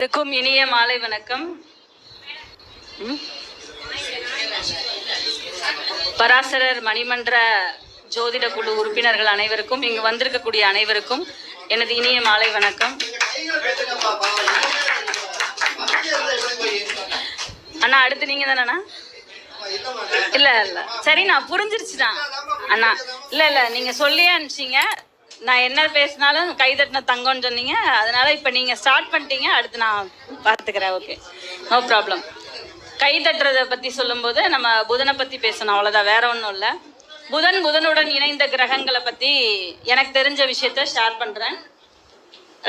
இருக்கும் இனிய மாலை வணக்கம். ம்? பராசரர் மணிமன்ற ஜோதிட குழு உறுப்பினர்கள் அனைவருக்கும் இங்கு வந்திருக்கக்கூடிய அனைவருக்கும் எனது இனிய மாலை வணக்கம். அண்ணா அடுத்து நீங்க தானே இல்ல இல்ல. சரி நான் புரிஞ்சிருச்சுதான். அண்ணா இல்ல இல்ல நீங்க சொல்லியே அனுப்பிச்சீங்க. நான் என்ன பேசினாலும் கை தட்டின தங்கம்னு சொன்னீங்க. அதனால இப்போ நீங்கள் ஸ்டார்ட் பண்ணிட்டீங்க. அடுத்து நான் பார்த்துக்கிறேன் ஓகே நோ ப்ராப்ளம் கை தட்டுறதை பற்றி சொல்லும்போது நம்ம புதனை பற்றி பேசணும். அவ்வளோதான் வேற ஒன்றும் இல்லை. புதன் புதனுடன் இணைந்த கிரகங்களை பற்றி எனக்கு தெரிஞ்ச விஷயத்த ஷேர் பண்ணுறேன்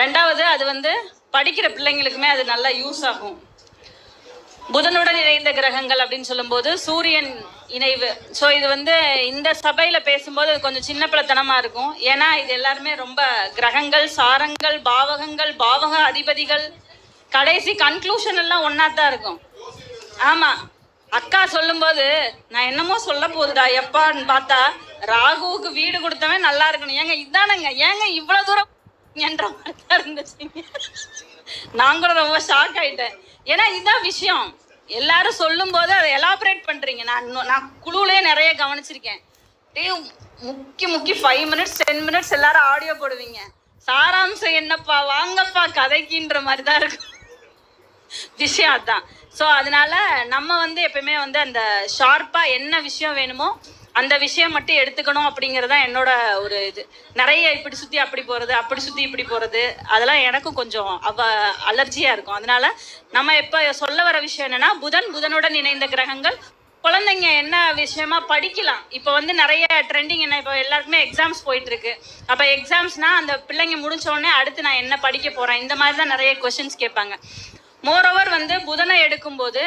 ரெண்டாவது அது வந்து படிக்கிற பிள்ளைங்களுக்குமே அது நல்லா யூஸ் ஆகும். புதனுடன் இணைந்த கிரகங்கள் அப்படின்னு சொல்லும்போது சூரியன் இணைவு. ஸோ இது வந்து இந்த சபையில பேசும்போது அது கொஞ்சம் சின்ன பிள்ளைத்தனமா இருக்கும். ஏன்னா இது எல்லாருமே ரொம்ப கிரகங்கள் சாரங்கள் பாவகங்கள் பாவக அதிபதிகள். கடைசி கன்க்ளூஷன் எல்லாம் ஒன்னா தான் இருக்கும். ஆமா. அக்கா சொல்லும்போது நான் என்னமோ சொல்ல போகுதுடா எப்பான்னு பார்த்தா ராகுவுக்கு வீடு கொடுத்தவன் நல்லா இருக்கணும். ஏங்க இதானங்க. ஏங்க இவ்வளவு தூரம் என்ற மாதிரி தான் இருந்துச்சுங்க நான் கூட ரொம்ப ஷாக் ஆயிட்டேன். ஏன்னா இதுதான் விஷயம். எல்லாரும் சொல்லும் போது அதை எலாபரேட் பண்றீங்க. நான் இன்னும் நான் குழுவிலேயே நிறைய கவனிச்சிருக்கேன். டேய் முக்கி முக்கி ஃபைவ் மினிட்ஸ் டென் மினிட்ஸ் எல்லாரும் ஆடியோ போடுவீங்க. சாராம்சம் என்னப்பா வாங்கப்பா கதைக்குன்ற மாதிரி தான் இருக்கும். விஷயம் அதான். ஸோ அதனால நம்ம வந்து எப்பயுமே வந்து அந்த ஷார்ப்பாக என்ன விஷயம் வேணுமோ அந்த விஷயம் மட்டும் எடுத்துக்கணும் அப்படிங்கிறது தான் என்னோட ஒரு இது. நிறைய இப்படி சுத்தி அப்படி போறது அப்படி சுத்தி இப்படி போறது. அதெல்லாம் எனக்கும் கொஞ்சம் அவ அலர்ஜியா இருக்கும். அதனால நம்ம இப்ப சொல்ல வர விஷயம் என்னன்னா புதன் புதனுடன் இணைந்த கிரகங்கள் குழந்தைங்க என்ன விஷயமா படிக்கலாம். இப்போ வந்து நிறைய ட்ரெண்டிங் என்ன இப்போ எல்லாருக்குமே எக்ஸாம்ஸ் போயிட்டு இருக்கு அப்போ எக்ஸாம்ஸ்னா அந்த பிள்ளைங்க முடிச்ச உடனே அடுத்து நான் என்ன படிக்க போறேன்? இந்த மாதிரி தான் நிறைய கொஷின்ஸ் கேட்பாங்க. மோரோவர் வந்து புதனை எடுக்கும்போது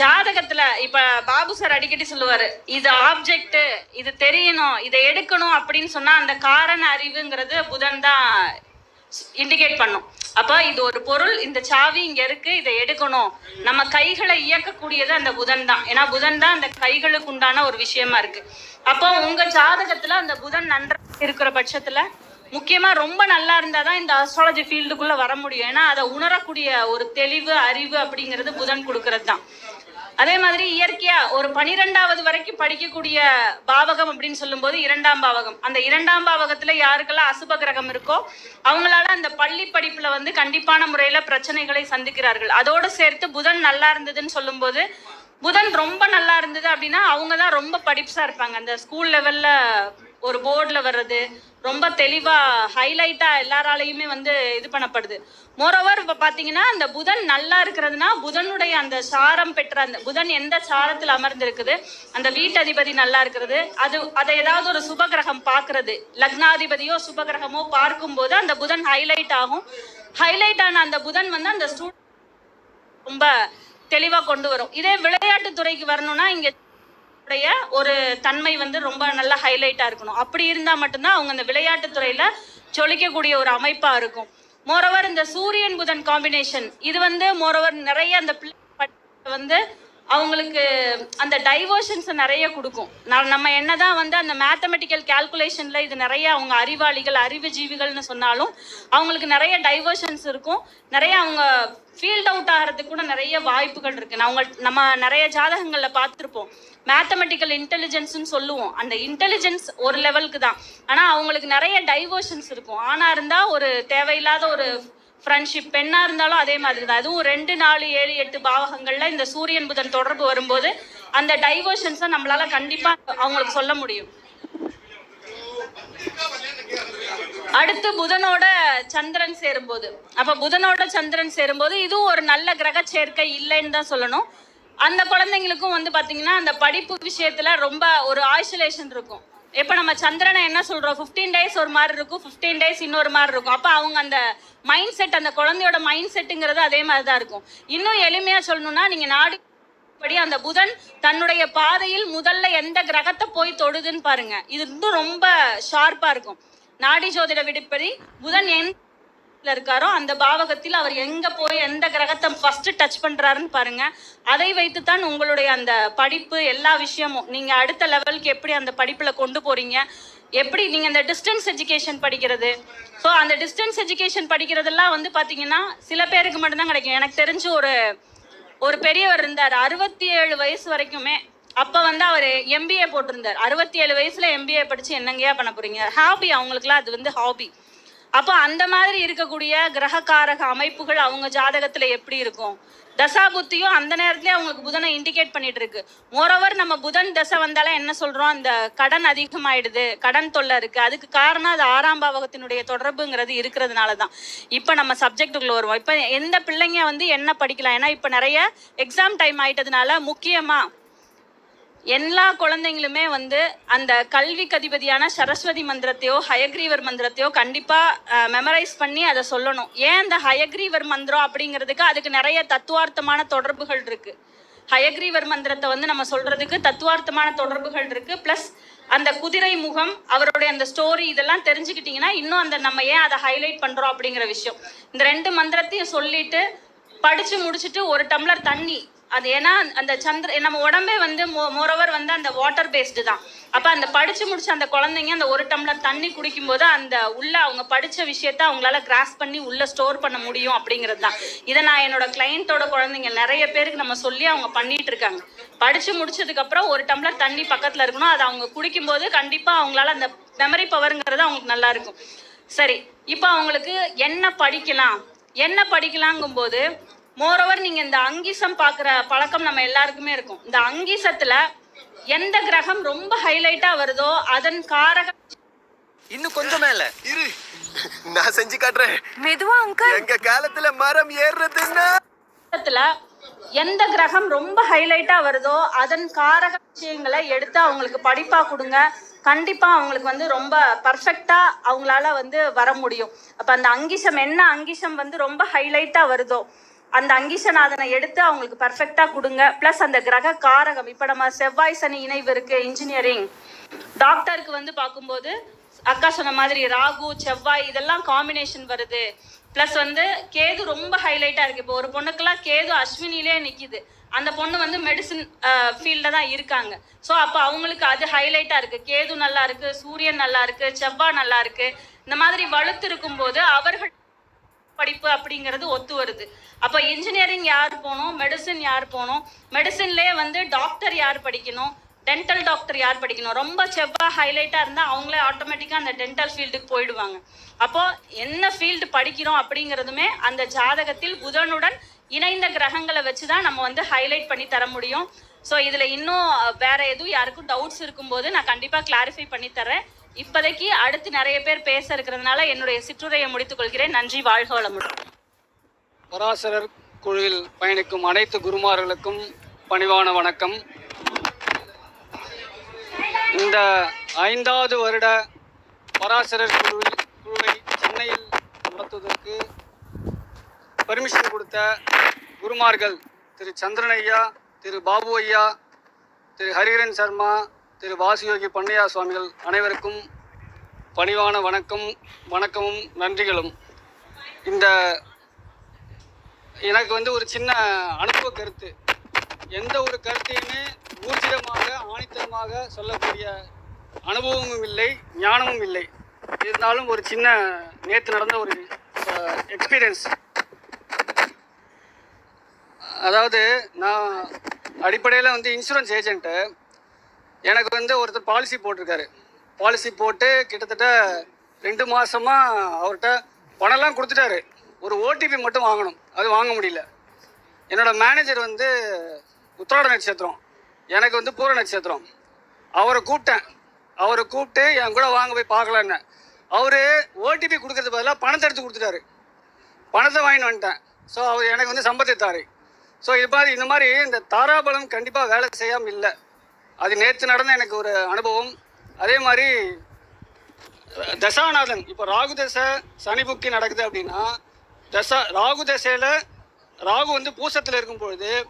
ஜாதகத்துல இப்ப பாபு சார் அடிக்கடி சொல்லுவாரு இது ஆப்ஜெக்ட் இது தெரியணும் இதை எடுக்கணும் அப்படின்னு சொன்னா அந்த காரண அறிவுங்கிறது புதன் தான் இண்டிகேட் பண்ணும். அப்ப இது ஒரு பொருள் இந்த சாவி இங்க இருக்கு இதை எடுக்கணும். நம்ம கைகளை இயக்கக்கூடியது அந்த புதன் தான். ஏன்னா புதன் தான் அந்த கைகளுக்கு உண்டான ஒரு விஷயமா இருக்கு. அப்போ உங்க ஜாதகத்துல அந்த புதன் நன்றாக இருக்கிற பட்சத்துல முக்கியமா ரொம்ப நல்லா இருந்தாதான் இந்த அஸ்ட்ராலஜி ஃபீல்டுக்குள்ள வர முடியும். ஏன்னா அதை உணரக்கூடிய ஒரு தெளிவு அறிவு அப்படிங்கிறது புதன் கொடுக்கறது தான். அதே மாதிரி இயற்கையா ஒரு பனிரெண்டாவது வரைக்கும் படிக்கக்கூடிய பாவகம் அப்படின்னு சொல்லும்போது இரண்டாம் பாவகம். அந்த இரண்டாம் பாவகத்துல யாருக்கெல்லாம் அசுப கிரகம் இருக்கோ அவங்களால அந்த பள்ளி படிப்புல வந்து கண்டிப்பான முறையில பிரச்சனைகளை சந்திக்கிறார்கள். அதோடு சேர்த்து புதன் நல்லா இருந்ததுன்னு சொல்லும்போது புதன் ரொம்ப நல்லா இருந்தது அப்படின்னா அவங்க தான் ரொம்ப படிப்ஸா இருப்பாங்க. அந்த ஸ்கூல் லெவல்ல ஒரு போர்டில் வர்றது ரொம்ப தெளிவாக ஹைலைட்டாக எல்லாராலையுமே வந்து இது பண்ணப்படுது. மோரோவர் இப்போ பார்த்தீங்கன்னா அந்த புதன் நல்லா இருக்கிறதுனா புதனுடைய அந்த சாரம் பெற்ற அந்த புதன் எந்த சாரத்தில் அமர்ந்திருக்குது அந்த வீட்டதிபதி நல்லா இருக்கிறது அது அதை ஏதாவது ஒரு சுபகிரகம் பார்க்கறது லக்னாதிபதியோ சுபகிரகமோ பார்க்கும்போது அந்த புதன் ஹைலைட் ஆகும். ஹைலைட் ஆன அந்த புதன் வந்து அந்த ஸ்டூடெண்ட் ரொம்ப தெளிவாக கொண்டு வரும். இதே விளையாட்டு துறைக்கு வரணும்னா இங்க உடைய ஒரு தன்மை வந்து ரொம்ப நல்லா ஹைலைட்டா இருக்கணும். அப்படி இருந்தா மட்டும்தான் அவங்க அந்த விளையாட்டு துறையில சொலிக்கக்கூடிய ஒரு அமைப்பா இருக்கும். மோரோவர் இந்த சூரியன் புதன் காம்பினேஷன் இது வந்து மோரோவர் நிறைய அந்த பிள்ளை வந்து அவங்களுக்கு அந்த டைவர்ஷன்ஸ் நிறைய கொடுக்கும். நான் நம்ம என்னதான் வந்து அந்த மேத்தமெட்டிக்கல் கால்குலேஷன்ல இது நிறைய அவங்க அறிவாளிகள் அறிவு ஜீவிகள்னு சொன்னாலும் அவங்களுக்கு நிறைய டைவர்ஷன்ஸ் இருக்கும். நிறைய அவங்க ஃபீல்ட் அவுட் ஆகிறதுக்கு கூட நிறைய வாய்ப்புகள் இருக்கு. அவங்க நம்ம நிறைய ஜாதகங்களில் பார்த்துருப்போம். மேத்தமெட்டிக்கல் இன்டெலிஜென்ஸ்னு சொல்லுவோம். அந்த இன்டெலிஜென்ஸ் ஒரு லெவலுக்கு தான். ஆனால் அவங்களுக்கு நிறைய டைவர்ஷன்ஸ் இருக்கும். ஆனால் இருந்தால் ஒரு தேவையில்லாத ஒரு ஃப்ரெண்ட்ஷிப் பெண்ணா இருந்தாலும் அதே மாதிரி தான் அதுவும் ரெண்டு நாலு ஏழு எட்டு பாவகங்கள்ல இந்த சூரியன் புதன் தொடர்பு வரும்போது அந்த டைவர்ஷன்ஸை நம்மளால கண்டிப்பா அவங்களுக்கு சொல்ல முடியும். அடுத்து புதனோட சந்திரன் சேரும்போது. அப்ப புதனோட சந்திரன் சேரும்போது இதுவும் ஒரு நல்ல கிரக சேர்க்கை இல்லைன்னு தான் சொல்லணும். அந்த குழந்தைங்களுக்கும் வந்து பாத்தீங்கன்னா அந்த படிப்பு விஷயத்துல ரொம்ப ஒரு ஆய்சோலேஷன் இருக்கும். இப்ப நம்ம சந்திரனை என்ன சொல்றோம்? 15 டேஸ் ஒரு மாதிரி இருக்கும் 15 டேஸ் இன்னொரு மாதிரி இருக்கும். அப்ப அவங்க அந்த மைண்ட் செட் அந்த குழந்தையோட மைண்ட் செட்டுங்கிறது அதே மாதிரி தான் இருக்கும். இன்னும் எளிமையா சொல்லணும்னா நீங்க நாடி படி அந்த புதன் தன்னுடைய பாதையில் முதல்ல எந்த கிரகத்தை போய் தொடுதுன்னு பாருங்க. இது இன்னும் ரொம்ப ஷார்ப்பா இருக்கும். நாடி ஜோதிட விடுப்படி புதன் எந்த இருக்காரோ அந்த பாவகத்தில் அவர் எங்க போய் எந்த கிரகத்தை ஃபர்ஸ்ட் டச் பண்றாருன்னு பாருங்க. அதை வைத்து தான் உங்களுடைய அந்த படிப்பு எல்லா விஷயமும். நீங்க அடுத்த லெவலுக்கு எப்படி அந்த படிப்புல கொண்டு போறீங்க? எப்படி நீங்க இந்த டிஸ்டன்ஸ் எஜுகேஷன் படிக்கிறது? ஸோ அந்த டிஸ்டன்ஸ் எஜுகேஷன் படிக்கிறதெல்லாம் வந்து பாத்தீங்கன்னா சில பேருக்கு மட்டும்தான் கிடைக்கும். எனக்கு தெரிஞ்சு ஒரு ஒரு பெரியவர் இருந்தார். அறுபத்தி ஏழு வயசு வரைக்குமே அப்ப வந்து அவர் எம்பிஏ போட்டிருந்தார். அறுபத்தி ஏழு வயசுல எம்பிஏ படிச்சு என்னங்கயா பண்ண போறீங்க? ஹாபி அவங்களுக்குலாம் அது வந்து ஹாபி அப்போ அந்த மாதிரி இருக்கக்கூடிய கிரகக்காரக அமைப்புகள் அவங்க ஜாதகத்துல எப்படி இருக்கும்? தசா புத்தியும் அந்த நேரத்திலே அவங்களுக்கு புதனை இண்டிகேட் பண்ணிட்டு இருக்கு. மோரோவர் நம்ம புதன் தசை வந்தாலும் என்ன சொல்றோம்? அந்த கடன் அதிகமாயிடுது கடன் தொல்லை இருக்கு. அதுக்கு காரணம் அது ஆறாம் பாவகத்தினுடைய தொடர்புங்கிறது இருக்கிறதுனால தான் இப்போ நம்ம சப்ஜெக்டுக்குள்ள வருவோம். இப்போ எந்த பிள்ளைங்க வந்து என்ன படிக்கலாம்? ஏன்னா இப்போ நிறைய எக்ஸாம் டைம் ஆயிட்டதுனால முக்கியமா எல்லா குழந்தைங்களுமே வந்து அந்த கல்வி கதிபதியான சரஸ்வதி மந்திரத்தையோ ஹயக்ரீவர் மந்திரத்தையோ கண்டிப்பா மெமரைஸ் பண்ணி அதை சொல்லணும். ஏன் அந்த ஹயக்ரீவர் மந்திரம் அப்படிங்கிறதுக்கு அதுக்கு நிறைய தத்துவார்த்தமான தொடர்புகள் இருக்கு. ஹயக்ரீவர் மந்திரத்தை வந்து நம்ம சொல்றதுக்கு தத்துவார்த்தமான தொடர்புகள் இருக்கு. ப்ளஸ் அந்த குதிரை முகம் அவருடைய அந்த ஸ்டோரி இதெல்லாம் தெரிஞ்சுக்கிட்டீங்கன்னா இன்னும் அந்த நம்ம ஏன் அதை ஹைலைட் பண்றோம் அப்படிங்கிற விஷயம். இந்த ரெண்டு மந்திரத்தையும் சொல்லிட்டு படிச்சு முடிச்சுட்டு ஒரு டம்ளர் தண்ணி அது ஏன்னா அந்த சந்திர நம்ம உடம்பே வந்து மோரோவர் வந்து அந்த வாட்டர் பேஸ்டு தான். அப்போ அந்த படிச்சு முடிச்ச அந்த குழந்தைங்க அந்த ஒரு டம்ளர் தண்ணி குடிக்கும்போது அந்த உள்ள அவங்க படிச்ச விஷயத்த அவங்களால கிராஸ் பண்ணி உள்ள ஸ்டோர் பண்ண முடியும் அப்படிங்கிறது தான். இதை நான் என்னோட கிளைண்ட்டோட குழந்தைங்க நிறைய பேருக்கு நம்ம சொல்லி அவங்க பண்ணிட்டு இருக்காங்க. படிச்சு முடிச்சதுக்கப்புறம் ஒரு டம்ளர் தண்ணி பக்கத்துல இருக்கணும். அதை அவங்க குடிக்கும்போது கண்டிப்பா அவங்களால அந்த மெமரி பவருங்கிறது அவங்களுக்கு நல்லா இருக்கும். சரி இப்போ அவங்களுக்கு என்ன படிக்கலாம்? என்ன படிக்கலாங்கும் போது மோரோவர் நீங்க இந்த அங்கிசம் பாக்குற பழக்கம் நம்ம எல்லாருக்குமே இருக்கும். இந்த அங்கிசத்துல எந்த கிரகம் ரொம்ப ஹைலைட்டா வருதோ அதன் காரக இன்னும் கொஞ்சம் மேல. இரு. நான் செஞ்சு காட்டுறேன். மெதுவா அங்கிள் எங்க காலத்துல மரம் ஏறுறதுன்னா எந்த கிரகம் ரொம்ப ஹைலைட்டா வருதோ அதன் காரக விஷயங்களை எடுத்து அவங்களுக்கு படிப்பா கொடுங்க. கண்டிப்பா அவங்களுக்கு வந்து ரொம்ப பர்ஃபெக்டா அவங்களால வந்து வர முடியும். அப்ப அந்த அங்கிசம் என்ன அங்கிசம் வந்து ரொம்ப ஹைலைட்டா வருதோ அந்த அங்கீஷநாதனை எடுத்து அவங்களுக்கு பர்ஃபெக்டா கொடுங்க. ப்ளஸ் அந்த கிரக காரகம் இப்ப நம்ம செவ்வாய் சனி இணைவு இருக்கு இன்ஜினியரிங் டாக்டருக்கு வந்து பார்க்கும்போது அக்கா சொன்ன மாதிரி ராகு செவ்வாய் இதெல்லாம் காம்பினேஷன் வருது. ப்ளஸ் வந்து கேது ரொம்ப ஹைலைட்டா இருக்கு. இப்போ ஒரு பொண்ணுக்கெல்லாம் கேது அஸ்வினிலே நிக்குது. அந்த பொண்ணு வந்து மெடிசின் ஃபீல்டில் தான் இருக்காங்க. ஸோ அப்போ அவங்களுக்கு அது ஹைலைட்டா இருக்கு. கேது நல்லா இருக்கு சூரியன் நல்லா இருக்கு செவ்வாய் நல்லா இருக்கு. இந்த மாதிரி வலுத்து இருக்கும்போது அவர்கள் படிப்பு அப்படிங்கிறது ஒத்து வருது. அப்போ இன்ஜினியரிங் யார் போகணும் மெடிசின் யார் போகணும் மெடிசின்லேயே வந்து டாக்டர் யார் படிக்கணும்? டென்டல் டாக்டர் யார் படிக்கணும்? ரொம்ப செவ்வாய் ஹைலைட்டாக இருந்தால் அவங்களே ஆட்டோமேட்டிக்காக அந்த டென்டல் ஃபீல்டுக்கு போயிடுவாங்க. அப்போது என்ன ஃபீல்டு படிக்கிறோம் அப்படிங்கிறதுமே அந்த ஜாதகத்தில் புதனுடன் இணைந்த கிரகங்களை வச்சு தான் நம்ம வந்து ஹைலைட் பண்ணி தர முடியும். ஸோ இதில் இன்னும் வேற எதுவும் யாருக்கும் டவுட்ஸ் இருக்கும்போது நான் கண்டிப்பாக கிளாரிஃபை பண்ணி தரேன் இப்போதைக்கு அடுத்து நிறைய பேர் பேச இருக்கிறதுனால என்னுடைய சிற்றுரையை முடித்துக் கொள்கிறேன். நன்றி வாழ்க வளமுடன். பராசரர் குழுவில் பயணிக்கும் அனைத்து குருமார்களுக்கும் பணிவான வணக்கம். இந்த ஐந்தாவது வருட பராசரர் குழுவில் குழுவை சென்னையில் நடத்துவதற்கு பர்மிஷன் கொடுத்த குருமார்கள் திரு சந்திரன் ஐயா திரு பாபு ஐயா திரு ஹரிஹரன் சர்மா திரு வாசியோகி பண்ணையா சுவாமிகள் அனைவருக்கும் பணிவான வணக்கம் வணக்கமும் நன்றிகளும். இந்த எனக்கு வந்து ஒரு சின்ன அனுபவ கருத்து. எந்த ஒரு கருத்தையுமே ஊர்ஜிதமாக ஆணித்தரமாக சொல்லக்கூடிய அனுபவமும் இல்லை ஞானமும் இல்லை. இருந்தாலும் ஒரு சின்ன நேற்று நடந்த ஒரு எக்ஸ்பீரியன்ஸ் அதாவது நான் அடிப்படையில் வந்து இன்சூரன்ஸ் ஏஜென்ட்டு எனக்கு வந்து ஒருத்தர் பாலிசி போட்டிருக்காரு. பாலிசி போட்டு கிட்டத்தட்ட ரெண்டு மாதமாக அவர்கிட்ட பணம்லாம் கொடுத்துட்டாரு. ஒரு ஓடிபி மட்டும் வாங்கணும். அது வாங்க முடியல. என்னோட மேனேஜர் வந்து உத்திராட நட்சத்திரம். எனக்கு வந்து பூர நட்சத்திரம். அவரை கூப்பிட்டேன். அவரை கூப்பிட்டு என் கூட வாங்க போய் பார்க்கலான்னு. அவர் ஓடிபி கொடுக்கறது பதிலாக பணத்தை எடுத்து கொடுத்துட்டாரு. பணத்தை வாங்கிட்டு வந்துட்டேன். ஸோ அவர் எனக்கு வந்து சம்பத்தை தாரு ஸோ இது மாதிரி இந்த மாதிரி இந்த தாராபலம் கண்டிப்பாக வேலை செய்யாமல் இல்லை. அது நேற்று நடந்த எனக்கு ஒரு அனுபவம். அதே மாதிரி தசாநாதன் இப்போ ராகு தசை சனி புக்கி நடக்குது அப்படின்னா தசா ராகு தசையில் ராகு வந்து பூசத்தில் இருக்கும் பொழுது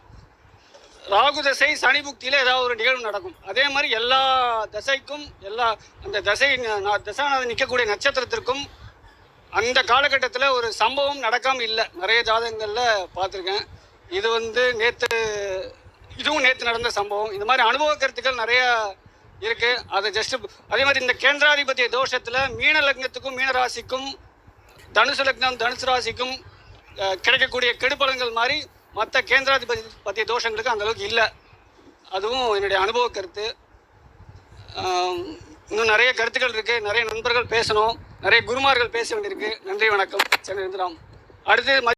ராகு தசை சனி புக்தியில் ஏதாவது ஒரு நிகழ்வு நடக்கும். அதே மாதிரி எல்லா தசைக்கும் எல்லா அந்த தசை ந- தசாநாதன் நிற்கக்கூடிய நட்சத்திரத்திற்கும் அந்த காலகட்டத்தில் ஒரு சம்பவம் நடக்காமல் இல்லை. நிறைய ஜாதகங்களில் பார்த்துருக்கேன். இது வந்து நேற்று இதுவும் நேற்று நடந்த சம்பவம். இந்த மாதிரி அனுபவ கருத்துக்கள் நிறைய இருக்கு. அதை ஜஸ்ட் அதே மாதிரி இந்த கேந்திராதிபத்திய தோஷத்துல மீன லக்னத்துக்கும் மீன ராசிக்கும் தனுசு லக்னம் தனுசு ராசிக்கும் கிடைக்கக்கூடிய கெடுபலன்கள் மாதிரி மற்ற கேந்திராதிபதி பற்றிய தோஷங்களுக்கு அந்த அளவுக்கு இல்லை. அதுவும் என்னுடைய அனுபவ கருத்து. இன்னும் நிறைய கருத்துக்கள் இருக்கு. நிறைய நண்பர்கள் பேசணும். நிறைய குருமார்கள் பேச வேண்டியிருக்கு. நன்றி வணக்கம். சென்னை ராம். அடுத்து